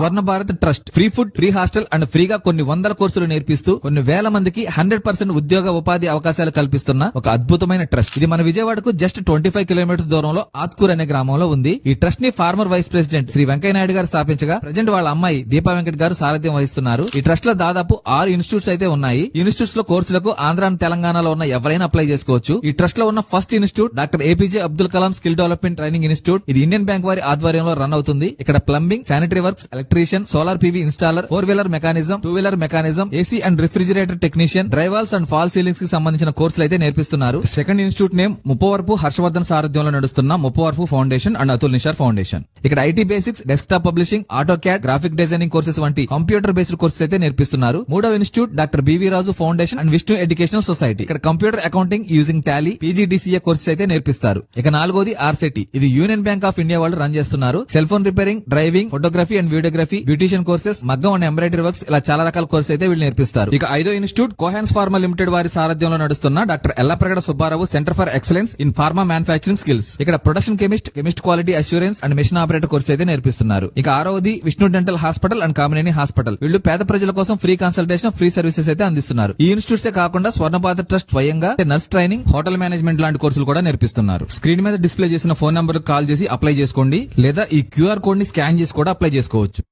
Swarna Bharat trust free food free hostel and ఫ్రీగా కొన్ని వందల కోర్సులు నేర్పిస్తూ కొన్ని వేల మందికి హండ్రెడ్ పర్సెంట్ ఉద్యోగ ఉపాధి అవకాశాలు కల్పిస్తున్న ఒక అద్భుతమైన ట్రస్ట్. ఇది మన విజయవాడకు జస్ట్ ట్వంటీ ఫైవ్ కిలోమీటర్స్ దూరంలో ఆత్కూర్ అనే గ్రామంలో ఉంది. ఈ ట్రస్ట్ని former vice president Shri Venkaiah Naidu garu స్థాపించగా present వాళ్ళ అమ్మాయి దీపా వెంకట్ గారు సారథ్యం వహిస్తున్నారు. ఈ ట్రస్ట్లో దాదాపు ఆరు ఇన్స్టిట్యూట్స్ అయితే ఉన్నాయి. ఇన్స్టిట్యూట్స్లో కోర్సులకు ఆంధ్ర తెలంగాణలో ఉన్న ఎవరైనా అప్లై చేసుకోవచ్చు. ఈ ట్రస్ట్లో ఉన్న first institute doctor APJ Abdul Kalam skill development training institute. ఇది ఇండియన్ బ్యాంక్ వారి ఆధ్వర్యంలో రన్ అవుతుంది. ఇక్కడ plumbing sanitary works electrician solar PV installer four wheeler mechanism two wheeler mechanism AC and refrigerator technician drywalls and fall సీలింగ్స్కి సంబంధించిన కోర్సులు అయితే నేర్పిస్తున్నారు. Second institute name Muppavarapu Harshavardhan సారథ్యంలో నడుస్తున్న Muppavarapu foundation and Atul Nishar foundation ఇక్కడ IT basics desktop publishing AutoCAD graphic designing courses వంటి computer based courses అయితే నేర్పిస్తున్నారు. మూడవ institute doctor BV Raju foundation and Vishnu educational society ఇక్కడ computer accounting using Tally PGDCA courses అయితే నేర్పిస్తారు. ఇక నాలుగోది ఆర్సెటి ఇది యూనియన్ బ్యాంక్ ఆఫ్ ఇండియా వాళ్ళు రన్ చేస్తున్నారు. Cell phone repairing driving photography and videography beautician courses మగ్గం అండ్ ఎంబ్రాయిడరీ వర్క్స్ ఇలా చాలా రకాల కోర్స్ అయితే వీళ్ళు నేర్పిస్తారు. ఇక ఐదో ఇన్స్టిట్యూట్ కోహాన్స్ ఫార్మా లిమిటెడ్ వారి సారథ్యంలో నడుస్తున్న doctor Yellapragada Subbarao centre for excellence in pharma manufacturing skills ఇక్కడ production chemist chemist quality assurance and mission operator course అయితే నేర్పిస్తున్నారు. ఇక ఆరవది Vishnu dental hospital and Kamineni hospital వీళ్ళు పేద ప్రజల కోసం ఫ్రీ కన్సల్టేషన్ ఫ్రీ సర్వీసెస్ అయితే అందిస్తున్నారు. ఈ ఇన్స్టిట్యూట్సే కాకుండా స్వర్ణపాత ట్రస్ట్ స్వయంగా నర్స్ ట్రైనింగ్ హోటల్ మేనేజ్మెంట్ లాంటి కోర్సులు కూడా నేర్పిస్తున్నారు. స్క్రీన్ మీద డిస్ప్లే చేసిన ఫోన్ నంబర్ కాల్ చేసి అప్లై చేసుకోండి. లేదా ఈ క్యూఆర్ కోడ్ని స్కాన్ చేసి కూడా అప్లై చేసుకోవచ్చు.